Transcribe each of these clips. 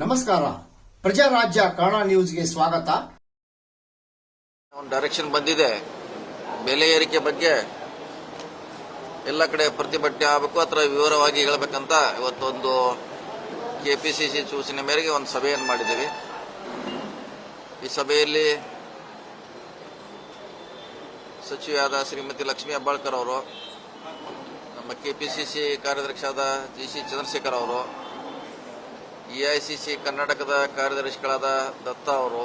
ನಮಸ್ಕಾರ. ಪ್ರಜಾರಾಜ್ಯ ಕನ್ನಡ ನ್ಯೂಸ್ಗೆ ಸ್ವಾಗತ. ಒಂದು ಡೈರೆಕ್ಷನ್ ಬಂದಿದೆ. ಬೆಲೆ ಏರಿಕೆ ಬಗ್ಗೆ ಎಲ್ಲ ಕಡೆ ಪ್ರತಿಭಟನೆ ಆಗಬೇಕು, ಅಥವಾ ವಿವರವಾಗಿ ಹೇಳಬೇಕಂತ ಇವತ್ತೊಂದು ಕೆಪಿಸಿಸಿ ಸೂಚನೆ ಮೇರೆಗೆ ಒಂದು ಸಭೆಯನ್ನು ಮಾಡಿದ್ದೀವಿ. ಈ ಸಭೆಯಲ್ಲಿ ಸಚಿವೆಯಾದ ಶ್ರೀಮತಿ ಲಕ್ಷ್ಮೀ ಅಬ್ಬಾಳ್ಕರ್ ಅವರು, ನಮ್ಮ ಕೆಪಿಸಿಸಿ ಕಾರ್ಯದರ್ಶಿಯಾದ ಜಿ ಸಿ ಚಂದ್ರಶೇಖರ್ ಅವರು ಎಐಸಿಸಿ ಕರ್ನಾಟಕದ ಕಾರ್ಯದರ್ಶಿಗಳಾದ ದತ್ತ ಅವರು,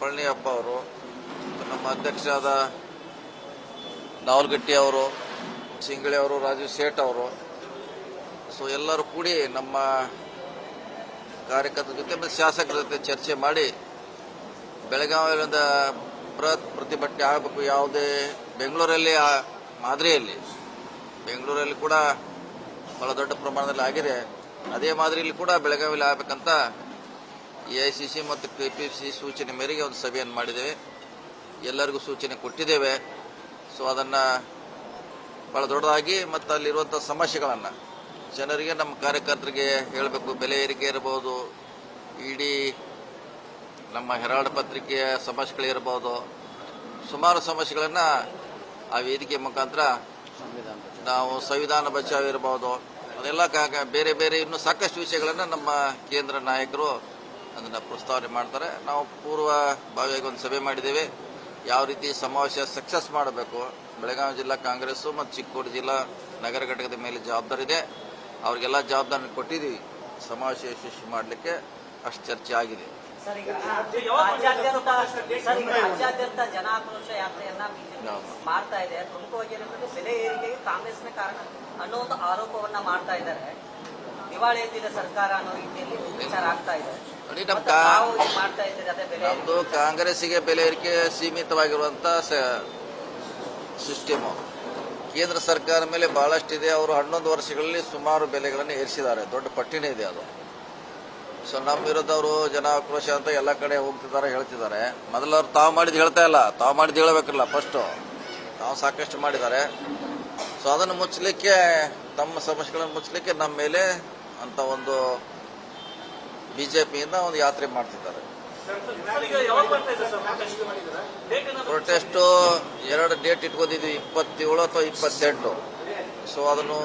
ಪಳನಿಯಪ್ಪ ಅವರು, ನಮ್ಮ ಅಧ್ಯಕ್ಷರಾದ ನಾವಲ್ಗಟ್ಟಿ ಅವರು, ಸಿಂಗಳಿ ಅವರು ರಾಜೀವ್ ಸೇಠ್ ಅವರು. ಸೊ ಎಲ್ಲರೂ ಕೂಡಿ ನಮ್ಮ ಕಾರ್ಯಕರ್ತರ ಜೊತೆ ಮತ್ತು ಶಾಸಕರ ಜೊತೆ ಚರ್ಚೆ ಮಾಡಿ ಬೆಳಗಾವಿಯಿಂದ ಬೃಹತ್ ಪ್ರತಿಭಟನೆ ಆಗಬೇಕು ಯಾವುದೇ ಬೆಂಗಳೂರಲ್ಲಿ, ಆ, ಮಾದರಿಯಲ್ಲಿ. ಬೆಂಗಳೂರಲ್ಲಿ ಕೂಡ ಬಹಳ ದೊಡ್ಡ ಪ್ರಮಾಣದಲ್ಲಿ ಆಗಿದೆ. ಅದೇ ಮಾದರಿಯಲ್ಲಿ ಕೂಡ ಬೆಳಗಾವಿಯಲ್ಲಿ ಆಗಬೇಕಂತ ಎ ಐ ಸಿ ಸಿ ಮತ್ತು ಕೆ ಪಿ ಸಿ ಸೂಚನೆ ಮೇರೆಗೆ ಒಂದು ಸಭೆಯನ್ನು ಮಾಡಿದ್ದೇವೆ. ಎಲ್ಲರಿಗೂ ಸೂಚನೆ ಕೊಟ್ಟಿದ್ದೇವೆ. ಸೊ ಅದನ್ನು ಭಾಳ ದೊಡ್ಡದಾಗಿ ಮತ್ತು ಅಲ್ಲಿರುವಂಥ ಸಮಸ್ಯೆಗಳನ್ನು ಜನರಿಗೆ, ನಮ್ಮ ಕಾರ್ಯಕರ್ತರಿಗೆ ಹೇಳಬೇಕು. ಬೆಲೆ ಏರಿಕೆ ಇರ್ಬೋದು, ಇಡೀ ನಮ್ಮ ಹೆರಾಲ್ಡ್ ಪತ್ರಿಕೆಯ ಸಮಸ್ಯೆಗಳಿರ್ಬೋದು ಸುಮಾರು ಸಮಸ್ಯೆಗಳನ್ನು ಆ ವೇದಿಕೆ ಮುಖಾಂತರ ನಾವು ಸಂವಿಧಾನ ಬಚಾವ್ ಇರ್ಬೋದು. ಅದೆಲ್ಲ ಬೇರೆ ಬೇರೆ ಇನ್ನೂ ಸಾಕಷ್ಟು ವಿಷಯಗಳನ್ನು ನಮ್ಮ ಕೇಂದ್ರ ನಾಯಕರು ಅದನ್ನು ಪ್ರಸ್ತಾವನೆ ಮಾಡ್ತಾರೆ. ನಾವು ಪೂರ್ವ ಭಾವಿಯಾಗಿ ಒಂದು ಸಭೆ ಮಾಡಿದ್ದೇವೆ. ಯಾವ ರೀತಿ ಸಮಾವೇಶ ಸಕ್ಸಸ್ ಮಾಡಬೇಕು. ಬೆಳಗಾವಿ ಜಿಲ್ಲಾ ಕಾಂಗ್ರೆಸ್ಸು ಮತ್ತು ಚಿಕ್ಕೋಡಿ ಜಿಲ್ಲಾ ನಗರ ಘಟಕದ ಮೇಲೆ ಜವಾಬ್ದಾರಿ ಇದೆ. ಅವ್ರಿಗೆಲ್ಲ ಜವಾಬ್ದಾರಿ ಕೊಟ್ಟಿದ್ದೀವಿ. ಸಮಾವೇಶ ಯಶಸ್ವಿ ಮಾಡಲಿಕ್ಕೆ ಅಷ್ಟು ಚರ್ಚೆ ಆಗಿದೆ. ಸರ್ ಈಗ ರಾಜ್ಯಾದ್ಯಂತ ಸರ್ ಈಗ ರಾಜ್ಯಾದ್ಯಂತ ಜನ ಆಕ್ರೋಶ ಯಾತ್ರೆಯನ್ನ ಬಿಜೆಪಿ ಮಾಡ್ತಾ ಇದೆ. ಪ್ರಮುಖವಾಗಿ ಏನಂದ್ರೆ ಬೆಲೆ ಏರಿಕೆಗೆ ಕಾಂಗ್ರೆಸ್ನ ಕಾರಣ ಅನ್ನೋ ಒಂದು ಆರೋಪವನ್ನ ಮಾಡ್ತಾ ಇದ್ದಾರೆ. ದಿವಾಳಿ ಎದ್ದಿದೆ ಸರ್ಕಾರ ಅನ್ನೋ ರೀತಿಯಲ್ಲಿ ವಿಚಾರ ಆಗ್ತಾ ಇದೆ. ನಮ್ದು ಕಾಂಗ್ರೆಸ್ಸಿಗೆ ಬೆಲೆ ಏರಿಕೆ ಸೀಮಿತವಾಗಿರುವಂತ ಸಿಸ್ಟಮ್ ಕೇಂದ್ರ ಸರ್ಕಾರ ಮೇಲೆ ಬಹಳಷ್ಟಿದೆ. ಅವರು ಹನ್ನೊಂದು ವರ್ಷಗಳಲ್ಲಿ ಸುಮಾರು ಬೆಲೆಗಳನ್ನು ಏರಿಸಿದ್ದಾರೆ. ದೊಡ್ಡ ಪಟ್ಟಿನೇ ಇದೆ ಅದು. ಸೊ ನಮ್ಮ ವಿರುದ್ಧವರು ಜನ ಆಕ್ರೋಶ ಅಂತ ಎಲ್ಲ ಕಡೆ ಹೋಗ್ತಿದ್ದಾರೆ, ಹೇಳ್ತಿದ್ದಾರೆ. ಮೊದಲು ಅವ್ರು ತಾವು ಮಾಡಿದ್ದು ಹೇಳ್ತಾ ಇಲ್ಲ. ತಾವು ಮಾಡಿದ್ದು ಹೇಳಬೇಕಲ್ಲ ಫಸ್ಟ್ ತಾವು ಸಾಕಷ್ಟು ಮಾಡಿದ್ದಾರೆ. ಸೊ ಅದನ್ನು ಮುಚ್ಚಲಿಕ್ಕೆ, ತಮ್ಮ ಸಮಸ್ಯೆಗಳನ್ನು ಮುಚ್ಚಲಿಕ್ಕೆ ನಮ್ಮ ಮೇಲೆ ಅಂತ ಒಂದು ಬಿ ಜೆ ಒಂದು ಯಾತ್ರೆ ಮಾಡ್ತಿದ್ದಾರೆ. ಪ್ರೊಟೆಸ್ಟ್ ಎರಡು ಡೇಟ್ ಇಟ್ಕೊಂಡಿದ್ವಿ, ಇಪ್ಪತ್ತೇಳು ಅಥವಾ ಇಪ್ಪತ್ತೆಂಟು. ಸೊ ಅದನ್ನು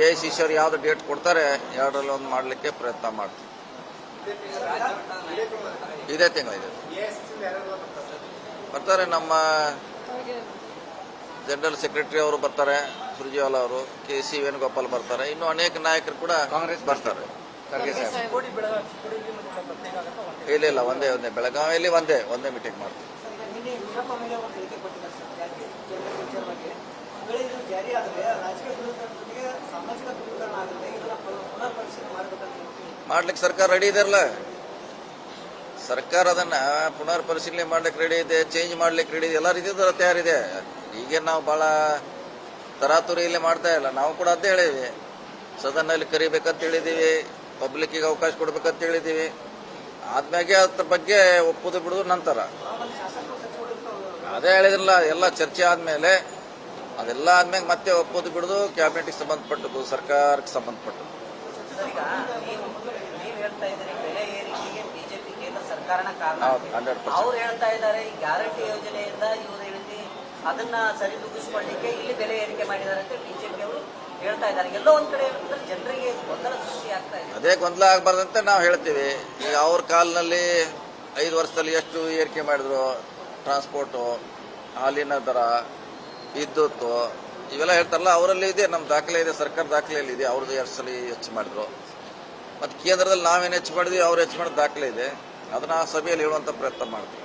ಎ ಐ ಸಿ ಸಿ ಅವ್ರು ಯಾವ್ದು ಡೇಟ್ ಕೊಡ್ತಾರೆ ಎರಡರಲ್ಲಿ ಒಂದು ಮಾಡಲಿಕ್ಕೆ ಪ್ರಯತ್ನ ಮಾಡ್ತೀವಿ. ಇದೇ ತಿಂಗಳಿದೆ ಬರ್ತಾರೆ ನಮ್ಮ ಜನರಲ್ ಸೆಕ್ರೆಟರಿ ಅವರು ಬರ್ತಾರೆ ಸುರ್ಜೇವಾಲ ಅವರು ಕೆ ಸಿ ವೇಣುಗೋಪಾಲ್ ಬರ್ತಾರೆ ಇನ್ನು ಅನೇಕ ನಾಯಕರು ಕೂಡ ಕಾಂಗ್ರೆಸ್ ಬರ್ತಾರೆ. ಖರ್ಗೆ ಸಾಹೇಬ್. ಇಲ್ಲ ಇಲ್ಲ ಒಂದೇ ಒಂದೇ ಬೆಳಗಾವಿಯಲ್ಲಿ ಒಂದೇ ಒಂದೇ ಮೀಟಿಂಗ್ ಮಾಡ್ತೀವಿ. ಮಾಡ್ಲಿಕ್ಕೆ ಸರ್ಕಾರ ರೆಡಿ ಇದೆಯಲ್ಲ ಸರ್ಕಾರ ಅದನ್ನ ಪುನರ್ ಪರಿಶೀಲನೆ ಮಾಡ್ಲಿಕ್ಕೆ ರೆಡಿ ಇದೆ ಚೇಂಜ್ ಮಾಡ್ಲಿಕ್ಕೆ ರೆಡಿ ಇದೆ, ಎಲ್ಲ ರೀತಿ ತಯಾರಿದೆ. ಈಗೇನು ನಾವು ಭಾಳ ತರಾತುರಿಯಲ್ಲಿ ಮಾಡ್ತಾ ಇಲ್ಲ. ನಾವು ಕೂಡ ಅದೇ ಹೇಳಿವಿ ಸದನಲ್ಲಿ ಕರಿಬೇಕಂತ ಹೇಳಿದ್ದೀವಿ ಪಬ್ಲಿಕ್ಕಿಗೆ ಅವಕಾಶ ಕೊಡ್ಬೇಕಂತ ಹೇಳಿದ್ದೀವಿ. ಆದ್ಮ್ಯಾಗೆ ಅದ್ರ ಬಗ್ಗೆ ಒಪ್ಪುದು ಬಿಡುದು ನಂತರ. ಅದೇ ಹೇಳಿದ್ರಲ್ಲ, ಎಲ್ಲ ಚರ್ಚೆ ಆದ್ಮೇಲೆ, ಅದೆಲ್ಲ ಆದ್ಮೇಲೆ ಮತ್ತೆ ಒಪ್ಪೋದು ಬಿಡುದು ಕ್ಯಾಬಿನೆಟ್ಗೆ ಸಂಬಂಧಪಟ್ಟದ್ದು, ಸರ್ಕಾರಕ್ಕೆ ಸಂಬಂಧಪಟ್ಟದ್ದು. ಅವ್ರು ಹೇಳ್ತಾ ಇದ್ದಾರೆ ಗ್ಯಾರಂಟಿ ಯೋಜನೆಯಿಂದ ಇವರು ರೀತಿ ಅದನ್ನ ಸರಿದೂಗಿಸ್ಕೊಳ್ಳಿಕ್ಕೆ ಇಲ್ಲಿ ಬೆಲೆ ಏರಿಕೆ ಮಾಡಿದ್ದಾರೆ ಅಂತ ಬಿಜೆಪಿ ಅವರು ಹೇಳ್ತಾ ಇದ್ದಾರೆ. ಎಲ್ಲೋ ಒಂದ್ ಕಡೆ ಜನರಿಗೆ ಗೊಂದಲ ಸೃಷ್ಟಿ ಆಗ್ತಾ ಇದೆ. ಅದೇ ಗೊಂದಲ ಆಗ್ಬಾರ್ದಂತ ನಾವು ಹೇಳ್ತೀವಿ. ಈಗ ಅವ್ರ ಕಾಲ್ನಲ್ಲಿ ಐದು ವರ್ಷದಲ್ಲಿ ಎಷ್ಟು ಏರಿಕೆ ಮಾಡಿದ್ರು? ಟ್ರಾನ್ಸ್ಪೋರ್ಟು ಹಾಲಿನ ದರ ವಿದ್ಯುತ್ತು ಇವೆಲ್ಲ ಹೇಳ್ತಾರಲ್ಲ ಅವರಲ್ಲಿ ಇದೆ ನಮ್ಮ ದಾಖಲೆ ಇದೆ ಸರ್ಕಾರ ದಾಖಲೆಯಲ್ಲಿ ಇದೆ ಅವ್ರದ್ದು ಎರಡು ಸಲ ಹೆಚ್ಚು ಮಾಡಿದ್ರು. ಮತ್ತು ಕೇಂದ್ರದಲ್ಲಿ ನಾವೇನು ಹೆಚ್ಚು ಮಾಡಿದ್ವಿ ಅವ್ರು ಹೆಚ್ಚು ಮಾಡಿದ ದಾಖಲೆ ಇದೆ. ಅದನ್ನ ಆ ಸಭೆಯಲ್ಲಿ ಹೇಳುವಂಥ ಪ್ರಯತ್ನ ಮಾಡ್ತೀವಿ.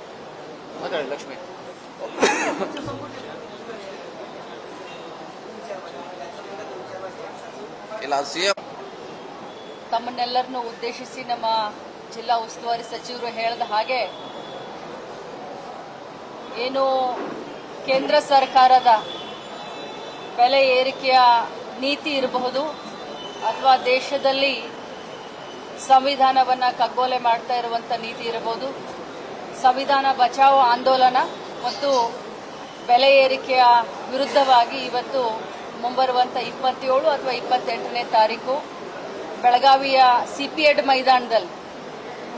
ಮಾತಾಡಿ ಲಕ್ಷ್ಮಿ. ಇಲ್ಲ ಸಿ ಎಂ ತಮ್ಮನ್ನೆಲ್ಲರನ್ನು ಉದ್ದೇಶಿಸಿ ನಮ್ಮ ಜಿಲ್ಲಾ ಉಸ್ತುವಾರಿ ಸಚಿವರು ಹೇಳಿದ ಹಾಗೆ ಏನು ಕೇಂದ್ರ ಸರ್ಕಾರದ ಬೆಲೆ ಏರಿಕೆಯ ನೀತಿ ಇರಬಹುದು ಅಥವಾ ದೇಶದಲ್ಲಿ ಸಂವಿಧಾನವನ್ನು ಕಗ್ಗೊಲೆ ಮಾಡ್ತಾ ಇರುವಂಥ ನೀತಿ ಇರಬಹುದು. ಸಂವಿಧಾನ ಬಚಾವೋ ಆಂದೋಲನ ಮತ್ತು ಬೆಲೆ ಏರಿಕೆಯ ವಿರುದ್ಧವಾಗಿ ಇವತ್ತು ಮುಂಬರುವಂಥ ಇಪ್ಪತ್ತೇಳು ಅಥವಾ ಇಪ್ಪತ್ತೆಂಟನೇ ತಾರೀಕು ಬೆಳಗಾವಿಯ ಸಿಪಿಎಡ್ ಮೈದಾನದಲ್ಲಿ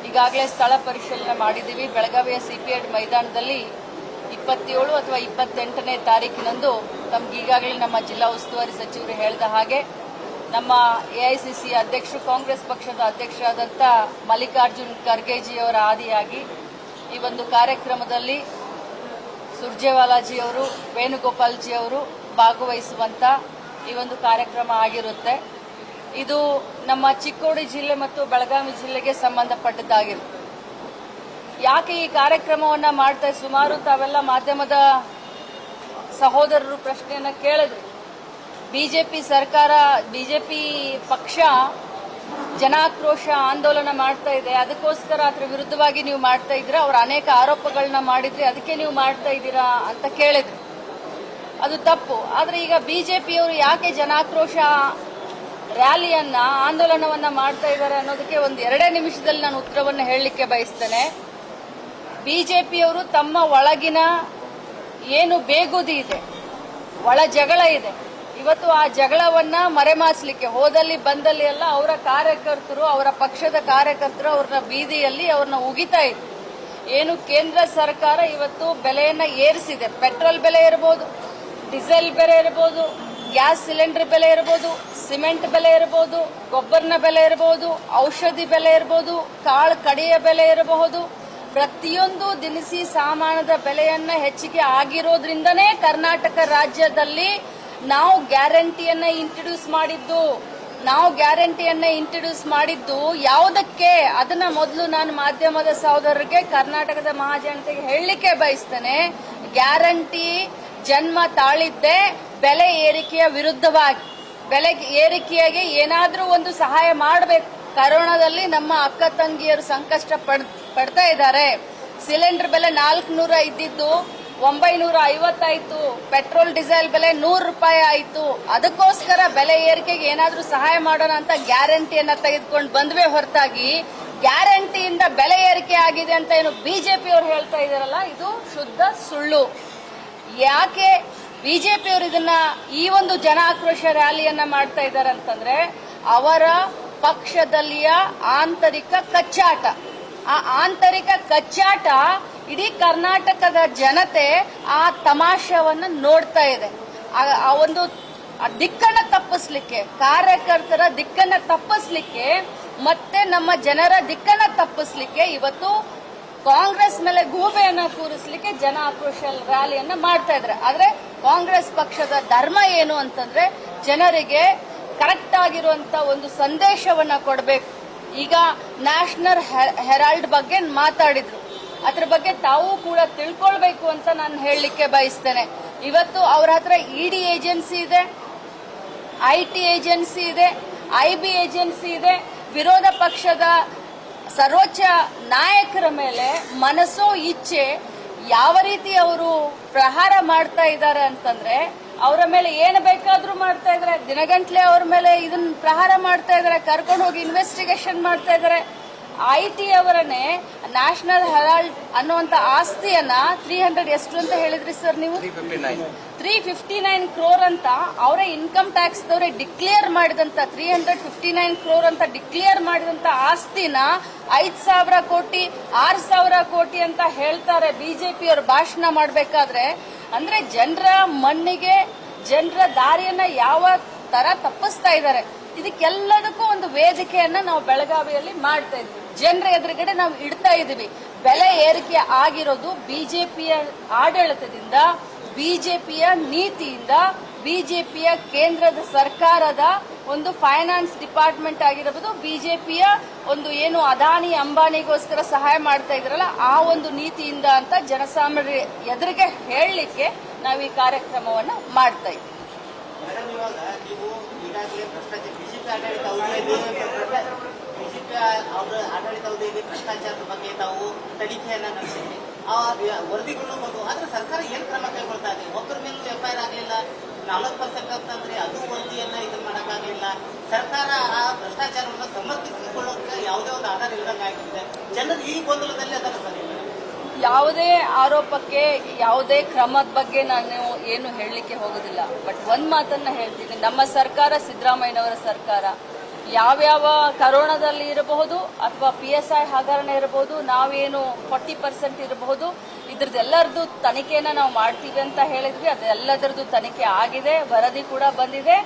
ಈಗಾಗಲೇ ಸ್ಥಳ ಪರಿಶೀಲನೆ ಮಾಡಿದ್ದೀವಿ. ಬೆಳಗಾವಿಯ ಸಿಪಿಎಡ್ ಮೈದಾನದಲ್ಲಿ ಇಪ್ಪತ್ತೇಳು ಅಥವಾ ಇಪ್ಪತ್ತೆಂಟನೇ ತಾರೀಕಿನಂದು ತಮ್ಗೆ ಈಗಾಗಲೇ ನಮ್ಮ ಜಿಲ್ಲಾ ಉಸ್ತುವಾರಿ ಸಚಿವರು ಹೇಳಿದ ಹಾಗೆ ನಮ್ಮ ಎಐಸಿಸಿ ಅಧ್ಯಕ್ಷರು, ಕಾಂಗ್ರೆಸ್ ಪಕ್ಷದ ಅಧ್ಯಕ್ಷರಾದಂಥ ಮಲ್ಲಿಕಾರ್ಜುನ್ ಖರ್ಗೆಜಿಯವರ ಆದಿಯಾಗಿ ಈ ಒಂದು ಕಾರ್ಯಕ್ರಮದಲ್ಲಿ ಸುರ್ಜೇವಾಲಾಜಿಯವರು, ವೇಣುಗೋಪಾಲ್ಜಿಯವರು ಭಾಗವಹಿಸುವಂಥ ಈ ಒಂದು ಕಾರ್ಯಕ್ರಮ ಆಗಿರುತ್ತೆ. ಇದು ನಮ್ಮ ಚಿಕ್ಕೋಡಿ ಜಿಲ್ಲೆ ಮತ್ತು ಬೆಳಗಾವಿ ಜಿಲ್ಲೆಗೆ ಸಂಬಂಧಪಟ್ಟದ್ದಾಗಿರುತ್ತೆ. ಯಾಕೆ ಈ ಕಾರ್ಯಕ್ರಮವನ್ನ ಮಾಡ್ತಾ ಸುಮಾರು ತಾವೆಲ್ಲ ಮಾಧ್ಯಮದ ಸಹೋದರರು ಪ್ರಶ್ನೆಯನ್ನ ಕೇಳಿದ್ರು. ಬಿಜೆಪಿ ಸರ್ಕಾರ, ಬಿಜೆಪಿ ಪಕ್ಷ ಜನಾಕ್ರೋಶ ಆಂದೋಲನ ಮಾಡ್ತಾ ಇದೆ. ಅದಕ್ಕೋಸ್ಕರ ಅದ್ರ ವಿರುದ್ಧವಾಗಿ ನೀವು ಮಾಡ್ತಾ ಇದ್ರ ಅವ್ರ ಅನೇಕ ಆರೋಪಗಳನ್ನ ಮಾಡಿದ್ರಿ ಅದಕ್ಕೆ ನೀವು ಮಾಡ್ತಾ ಇದ್ದೀರಾ ಅಂತ ಕೇಳಿದ್ರು. ಅದು ತಪ್ಪು. ಆದ್ರೆ ಈಗ ಬಿಜೆಪಿಯವರು ಯಾಕೆ ಜನಾಕ್ರೋಶ ರ್ಯಾಲಿಯನ್ನ, ಆಂದೋಲನವನ್ನ ಮಾಡ್ತಾ ಇದ್ದಾರೆ ಅನ್ನೋದಕ್ಕೆ ಒಂದು ಎರಡೇ ನಿಮಿಷದಲ್ಲಿ ನಾನು ಉತ್ತರವನ್ನು ಹೇಳಲಿಕ್ಕೆ ಬಯಸ್ತೇನೆ. ಬಿಜೆಪಿಯವರು ತಮ್ಮ ಒಳಗಿನ ಏನು ಬೇಗುದಿ ಇದೆ, ಒಳ ಜಗಳ ಇದೆ. ಇವತ್ತು ಆ ಜಗಳವನ್ನ ಮರೆಮಾಚಲಿಕ್ಕೆ ಹೋದಲ್ಲಿ ಬಂದಲ್ಲಿ ಎಲ್ಲ ಅವರ ಕಾರ್ಯಕರ್ತರು, ಅವರ ಪಕ್ಷದ ಕಾರ್ಯಕರ್ತರು ಅವ್ರನ್ನ ಬೀದಿಯಲ್ಲಿ ಅವ್ರನ್ನ ಉಗಿತಾ ಇದ್ರು. ಏನು ಕೇಂದ್ರ ಸರ್ಕಾರ ಇವತ್ತು ಬೆಲೆಯನ್ನ ಏರಿಸಿದೆ. ಪೆಟ್ರೋಲ್ ಬೆಲೆ ಇರಬಹುದು ಡೀಸೆಲ್ ಬೆಲೆ ಇರಬಹುದು ಗ್ಯಾಸ್ ಸಿಲಿಂಡರ್ ಬೆಲೆ ಇರಬಹುದು ಸಿಮೆಂಟ್ ಬೆಲೆ ಇರಬಹುದು ಗೊಬ್ಬರನ ಬೆಲೆ ಇರಬಹುದು ಔಷಧಿ ಬೆಲೆ ಇರಬಹುದು ಕಾಳು ಕಡಿಯ ಬೆಲೆ ಇರಬಹುದು ಪ್ರತಿಯೊಂದು ದಿನಸಿ ಸಾಮಾನದ ಬೆಲೆಯನ್ನ ಹೆಚ್ಚಿಗೆ ಆಗಿರೋದ್ರಿಂದನೇ ಕರ್ನಾಟಕ ರಾಜ್ಯದಲ್ಲಿ ನಾವು ಗ್ಯಾರಂಟಿಯನ್ನ ಇಂಟ್ರೊಡ್ಯೂಸ್ ಮಾಡಿದ್ದು. ನಾವು ಗ್ಯಾರಂಟಿಯನ್ನ ಇಂಟ್ರೊಡ್ಯೂಸ್ ಮಾಡಿದ್ದು ಯಾವುದಕ್ಕೆ? ಅದನ್ನ ಮೊದಲು ನಾನು ಮಾಧ್ಯಮದ ಸಹೋದರರಿಗೆ, ಕರ್ನಾಟಕದ ಮಹಾಜನತೆಗೆ ಹೇಳಲಿಕ್ಕೆ ಬಯಸ್ತೇನೆ. ಗ್ಯಾರಂಟಿ ಜನ್ಮ ತಾಳಿದ್ದೆ ಬೆಲೆ ಏರಿಕೆಯ ವಿರುದ್ಧವಾಗಿ. ಬೆಲೆ ಏರಿಕೆಯಾಗಿ ಏನಾದರೂ ಒಂದು ಸಹಾಯ ಮಾಡಬೇಕು. ಕರೋನಾದಲ್ಲಿ ನಮ್ಮ ಅಕ್ಕ ತಂಗಿಯರು ಸಂಕಷ್ಟ ಪಡ್ ಪಡ್ತಾ ಇದ್ದಾರೆ. ಸಿಲಿಂಡರ್ ಬೆಲೆ ನಾಲ್ಕುನೂರ ಇದ್ದಿದ್ದು, ಒಂಬೈನೂರ ಐವತ್ತಾಯ್ತು. ಪೆಟ್ರೋಲ್, ಡೀಸೆಲ್ ಬೆಲೆ ನೂರು ರೂಪಾಯಿ ಆಯ್ತು. ಅದಕ್ಕೋಸ್ಕರ ಬೆಲೆ ಏರಿಕೆಗೆ ಏನಾದರೂ ಸಹಾಯ ಮಾಡೋಣ ಅಂತ ಗ್ಯಾರಂಟಿಯನ್ನ ತೆಗೆದುಕೊಂಡು ಬಂದ್ವೇ ಹೊರತಾಗಿ, ಗ್ಯಾರಂಟಿಯಿಂದ ಬೆಲೆ ಏರಿಕೆ ಆಗಿದೆ ಅಂತ ಏನು ಬಿಜೆಪಿ ಅವರು ಹೇಳ್ತಾ ಇದಾರಲ್ಲ ಇದು ಶುದ್ಧ ಸುಳ್ಳು. ಯಾಕೆ ಬಿಜೆಪಿಯವರು ಇದನ್ನ ಈ ಒಂದು ಜನ ಆಕ್ರೋಶ ರ್ಯಾಲಿಯನ್ನ ಮಾಡ್ತಾ ಇದ್ದಾರೆ ಅಂತಂದ್ರೆ, ಅವರ ಪಕ್ಷದಲ್ಲಿಯ ಆಂತರಿಕ ಕಚ್ಚಾಟ. ಆ ಆಂತರಿಕ ಕಚ್ಚಾಟ ಇಡೀ ಕರ್ನಾಟಕದ ಜನತೆ ಆ ತಮಾಷವನ್ನ ನೋಡ್ತಾ ಇದೆ. ಆ- ಒಂದು ದಿಕ್ಕನ್ನ ತಪ್ಪಿಸ್ಲಿಕ್ಕೆ, ಕಾರ್ಯಕರ್ತರ ದಿಕ್ಕನ್ನ ತಪ್ಪಿಸ್ಲಿಕ್ಕೆ, ಮತ್ತೆ ನಮ್ಮ ಜನರ ದಿಕ್ಕನ್ನ ತಪ್ಪಿಸ್ಲಿಕ್ಕೆ ಇವತ್ತು ಕಾಂಗ್ರೆಸ್ ಮೇಲೆ ಗೂಬೆಯನ್ನ ಕೂರಿಸ್ಲಿಕ್ಕೆ ಜನ ಆಕ್ರೋಶ ರ್ಯಾಲಿಯನ್ನ ಮಾಡ್ತಾ ಇದ್ದಾರೆ. ಆದ್ರೆ ಕಾಂಗ್ರೆಸ್ ಪಕ್ಷದ ಧರ್ಮ ಏನು ಅಂತಂದ್ರೆ ಜನರಿಗೆ ಕರೆಕ್ಟ್ ಆಗಿರುವಂತ ಒಂದು ಸಂದೇಶವನ್ನ ಕೊಡಬೇಕು. ಈಗ ನ್ಯಾಷನಲ್ ಹೆರಾಲ್ಡ್ ಬಗ್ಗೆ ಮಾತಾಡಿದ್ರು. ಅದ್ರ ಬಗ್ಗೆ ತಾವು ಕೂಡ ತಿಳ್ಕೊಳ್ಬೇಕು ಅಂತ ನಾನು ಹೇಳಲಿಕ್ಕೆ ಬಯಸ್ತೇನೆ. ಇವತ್ತು ಅವ್ರ ಹತ್ರ ಇಡಿ ಏಜೆನ್ಸಿ ಇದೆ, ಐ ಟಿ ಏಜೆನ್ಸಿ ಇದೆ, ಐ ಬಿ ಏಜೆನ್ಸಿ ಇದೆ. ವಿರೋಧ ಪಕ್ಷದ ಸರ್ವೋಚ್ಚ ನಾಯಕರ ಮೇಲೆ ಮನಸ್ಸೋ ಇಚ್ಛೆ ಯಾವ ರೀತಿ ಅವರು ಪ್ರಹಾರ ಮಾಡ್ತಾ ಇದ್ದಾರೆ ಅಂತಂದ್ರೆ ಅವರ ಮೇಲೆ ಏನು ಬೇಕಾದರೂ ಮಾಡ್ತಾ ಇದ್ದಾರೆ. ದಿನಗಂಟ್ಲೆ ಅವ್ರ ಮೇಲೆ ಇದನ್ನ ಪ್ರಹಾರ ಮಾಡ್ತಾ ಇದ್ದಾರೆ. ಕರ್ಕೊಂಡು ಹೋಗಿ ಇನ್ವೆಸ್ಟಿಗೇಷನ್ ಮಾಡ್ತಾ ಇದ್ದಾರೆ. ಐ ಟಿ ಅವರನ್ನೇ ನ್ಯಾಷನಲ್ ಹೆರಾಲ್ಡ್ ಅನ್ನುವಂತ ಆಸ್ತಿಯನ್ನ ತ್ರೀ ಹಂಡ್ರೆಡ್ ಎಷ್ಟು ಅಂತ ಹೇಳಿದ್ರಿ ಸರ್ ನೀವು? ತ್ರೀ ಫಿಫ್ಟಿ ನೈನ್ ಕ್ರೋರ್ ಅಂತ ಅವರೇ ಇನ್ಕಮ್ ಟ್ಯಾಕ್ಸ್ ದವರೇ ಡಿಕ್ಲೇರ್ ಮಾಡಿದಂತ three hundred fifty nine crore ಅಂತ ಡಿಕ್ಲೇರ್ ಮಾಡಿದಂತ ಆಸ್ತಿನ ಐದ್ ಸಾವಿರ ಕೋಟಿ, ಆರ್ ಸಾವಿರ ಕೋಟಿ ಅಂತ ಹೇಳ್ತಾರೆ ಬಿಜೆಪಿ ಅವರು ಭಾಷಣ ಮಾಡಬೇಕಾದ್ರೆ. ಅಂದ್ರೆ ಜನರ ಮಣ್ಣಿಗೆ, ಜನರ ದಾರಿಯನ್ನ ಯಾವ ತರ ತಪ್ಪಿಸ್ತಾ ಇದ್ದಾರೆ. ಇದಕ್ಕೆಲ್ಲದಕ್ಕೂ ಒಂದು ವೇದಿಕೆಯನ್ನ ನಾವು ಬೆಳಗಾವಿಯಲ್ಲಿ ಮಾಡ್ತಾ ಇದ್ವಿ ಜನರ ಎದುರುಗಡೆ ನಾವು ಇಡ್ತಾ ಇದೀವಿ ಬೆಲೆ ಏರಿಕೆ ಆಗಿರೋದು ಬಿಜೆಪಿಯ ಆಡಳಿತದಿಂದ. ಬಿಜೆಪಿಯ ನೀತಿಯಿಂದ ಬಿಜೆಪಿಯ ಕೇಂದ್ರದ ಸರ್ಕಾರದ ಒಂದು ಫೈನಾನ್ಸ್ ಡಿಪಾರ್ಟ್ಮೆಂಟ್ ಆಗಿರಬಹುದು ಬಿಜೆಪಿಯ ಒಂದು ಏನು ಅದಾನಿ ಅಂಬಾನಿಗೋಸ್ಕರ ಸಹಾಯ ಮಾಡ್ತಾ ಇದ್ರಲ್ಲ ಆ ಒಂದು ನೀತಿಯಿಂದ ಅಂತ ಜನಸಾಮಾನ್ಯರ ಎದುರಿಗೆ ಹೇಳಲಿಕ್ಕೆ ನಾವು ಈ ಕಾರ್ಯಕ್ರಮವನ್ನು ಮಾಡ್ತಾ ಇದ್ದೀವಿ. ತನಿಖೆಯನ್ನ ನಡೆಸಿದ್ರಿ. ಆ ವಿ- ವರದಿಗಳು ಬಂದು ಆದ್ರೆ ಸರ್ಕಾರ ಏನ್ ಕ್ರಮ ಕೈಗೊಳ್ತಾ ಇದೆ? ಒಬ್ಬರ ಮೇಲೂ ಎಫ್ಐಆರ್ ಆಗಲಿಲ್ಲ. ನಾಲ್ಕು ಪರ್ಸೆಂಟ್ ಅಂತಂದ್ರೆ ಅದು ವರದಿಯನ್ನ ಇದನ್ನ ಮಾಡಕ್ಕಾಗ್ಲಿಲ್ಲ ಸರ್ಕಾರ ಆ ಭ್ರಷ್ಟಾಚಾರವನ್ನು ಸಮರ್ಥಿಸಿಕೊಳ್ಳೋಕೆ ಯಾವುದೇ ಒಂದು ಆಧಾರ ಇಲ್ಲದಂಗೆ ಆಗಿದೆ. ಜನರು ಈ ಗೊಂದಲದಲ್ಲಿ ಅದನ್ನು ಯಾವುದೇ ಆರೋಪಕ್ಕೆ ಯಾವುದೇ ಕ್ರಮದ ಬಗ್ಗೆ ನಾನು ಏನು ಹೇಳಲಿಕ್ಕೆ ಹೋಗೋದಿಲ್ಲ. ಬಟ್ ಒಂದ್ ಮಾತನ್ನ ಹೇಳ್ತೀನಿ. ನಮ್ಮ ಸರ್ಕಾರ ಸಿದ್ದರಾಮಯ್ಯನವರ ಸರ್ಕಾರ. ಯಾವ್ಯಾವ ಕರೋನಾದಲ್ಲಿ ಇರಬಹುದು ಅಥವಾ ಪಿ ಎಸ್ ಐ ಹಗರಣ ಇರಬಹುದು, ನಾವೇನು ಫಾರ್ಟಿ ಪರ್ಸೆಂಟ್ ಇರಬಹುದು, ಇದ್ರದ್ದೆಲ್ಲರದ್ದು ತನಿಖೆನ ನಾವು ಮಾಡ್ತೀವಿ ಅಂತ ಹೇಳಿದ್ವಿ. ಅದೆಲ್ಲದರದ್ದು ತನಿಖೆ ಆಗಿದೆ, ವರದಿ ಕೂಡ ಬಂದಿದೆ.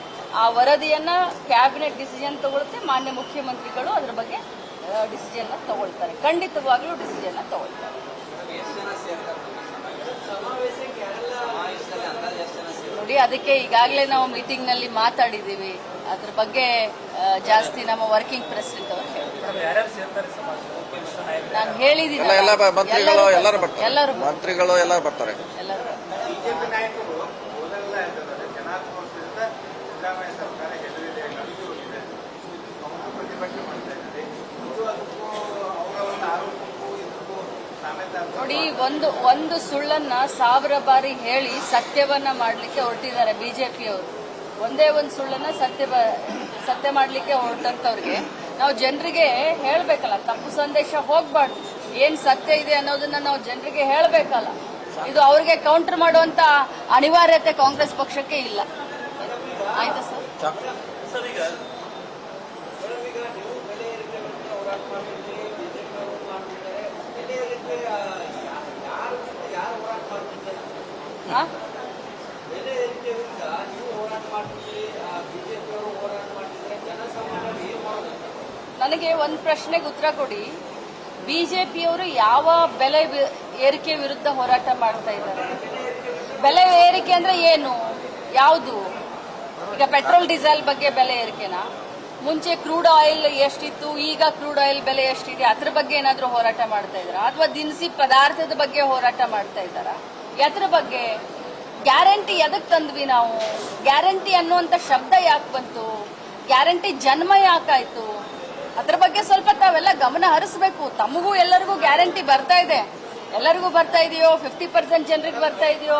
ಆ ವರದಿಯನ್ನ ಕ್ಯಾಬಿನೆಟ್ ಡಿಸಿಷನ್ ತಗೊಳುತ್ತೆ. ಮಾನ್ಯ ಮುಖ್ಯಮಂತ್ರಿಗಳು ಅದ್ರ ಬಗ್ಗೆ ಡಿಸಿಷನ್ ತಗೊಳ್ತಾರೆ. ಖಂಡಿತವಾಗ್ಲೂ ಡಿಸಿಷನ್ ತಗೊಳ್ತಾರೆ. ನೋಡಿ ಅದಕ್ಕೆ ಈಗಾಗಲೇ ನಾವು ಮೀಟಿಂಗ್ನಲ್ಲಿ ಮಾತಾಡಿದ್ದೀವಿ. ಅದ್ರ ಬಗ್ಗೆ ಜಾಸ್ತಿ ನಮ್ಮ ವರ್ಕಿಂಗ್ ಪ್ರೆಸಿಡೆಂಟ್ ಅವರು ನಾನು ಹೇಳಿದ್ದೀನಿ ಎಲ್ಲ ಎಲ್ಲ ಬ- ಮಂತ್ರಿಗಳು ಎಲ್ಲರೂ ಬರ್ತಾರೆ. ಎಲ್ಲರೂ ಮಂತ್ರಿಗಳು ಎಲ್ಲರೂ ಬರ್ತಾರೆ. ಎಲ್ಲರೂ ಬರ್ತಾರೆ. ಬಿಜೆಪಿ ನಾಯಕರು ಮೊದಲೆಲ್ಲ ಹೇಳ್ತಾರೆ ಜನಾರ್ದನ ವರ್ಷದಿಂದ ಸಿದ್ದರಾಮಯ್ಯ ಸರ್ಕಾರ ಹೆದರಿದೆ ನಡುಗಿ ಹೋಗಿದೆ ಅವರು ಪ್ರತಿಭಟನೆ ಮಾಡ್ತಾ ಇದ್ದಾರೆ ಇದು ಅದಕ್ಕೂ ಅವರ ಒಂದು ಆರೋಪಕ್ಕೂ ಇದಕ್ಕೂ ಸಾಮೆತ ಅಂತ ನೋಡಿ, ಒಂದು ಒಂದು ಸುಳ್ಳನ್ನ ಸಾವಿರ ಬಾರಿ ಹೇಳಿ ಸತ್ಯವನ್ನ ಮಾಡ್ಲಿಕ್ಕೆ ಹೊರಟಿದ್ದಾರೆ ಬಿಜೆಪಿಯವರು. ಒಂದೇ ಒಂದು ಸುಳ್ಳನ್ನ ಸತ್ಯ ಸತ್ಯ ಮಾಡ್ಲಿಕ್ಕೆ ಹೊರಟಂತವ್ರಿಗೆ. ನಾವು ಜನರಿಗೆ ಹೇಳಬೇಕಲ್ಲ, ತಪ್ಪು ಸಂದೇಶ ಹೋಗ್ಬಾರ್ದು. ಏನ್ ಸತ್ಯ ಇದೆ ಅನ್ನೋದನ್ನ ನಾವು ಜನರಿಗೆ ಹೇಳಬೇಕಲ್ಲ. ಇದು ಅವ್ರಿಗೆ ಕೌಂಟರ್ ಮಾಡುವಂತ ಅನಿವಾರ್ಯತೆ ಕಾಂಗ್ರೆಸ್ ಪಕ್ಷಕ್ಕೆ ಇಲ್ಲ. ಆಯ್ತಾ ಸರ್? ನನಗೆ ಒಂದು ಪ್ರಶ್ನೆಗೆ ಉತ್ತರ ಕೊಡಿ. ಬಿಜೆಪಿಯವರು ಯಾವ ಬೆಲೆ ಏರಿಕೆ ವಿರುದ್ಧ ಹೋರಾಟ ಮಾಡ್ತಾ ಇದ್ದಾರೆ? ಬೆಲೆ ಏರಿಕೆ ಅಂದ್ರೆ ಏನು? ಯಾವುದು? ಈಗ ಪೆಟ್ರೋಲ್ ಡೀಸೆಲ್ ಬಗ್ಗೆ ಬೆಲೆ ಏರಿಕೆನಾ? ಮುಂಚೆ ಕ್ರೂಡ್ ಆಯಿಲ್ ಎಷ್ಟಿತ್ತು, ಈಗ ಕ್ರೂಡ್ ಆಯಿಲ್ ಬೆಲೆ ಎಷ್ಟಿದೆ, ಅದ್ರ ಬಗ್ಗೆ ಏನಾದರೂ ಹೋರಾಟ ಮಾಡ್ತಾ ಇದ್ದಾರಾ? ಅಥವಾ ದಿನಸಿ ಪದಾರ್ಥದ ಬಗ್ಗೆ ಹೋರಾಟ ಮಾಡ್ತಾ ಇದ್ದಾರಾ? ಎದ್ರ ಬಗ್ಗೆ? ಗ್ಯಾರಂಟಿ ಎದಕ್ಕೆ ತಂದ್ವಿ ನಾವು? ಗ್ಯಾರಂಟಿ ಅನ್ನುವಂತ ಶಬ್ದ ಯಾಕೆ ಬಂತು? ಗ್ಯಾರಂಟಿ ಜನ್ಮ ಯಾಕಾಯ್ತು ಅದ್ರ ಬಗ್ಗೆ ಸ್ವಲ್ಪ ತಾವೆಲ್ಲ ಗಮನ ಹರಿಸ್ಬೇಕು. ತಮಗೂ ಎಲ್ಲರಿಗೂ ಗ್ಯಾರಂಟಿ ಬರ್ತಾ ಇದೆ. ಎಲ್ಲರಿಗೂ ಬರ್ತಾ ಇದೆಯೋ? ಫಿಫ್ಟಿ ಪರ್ಸೆಂಟ್ ಜನರಿಗೆ ಬರ್ತಾ ಇದೆಯೋ?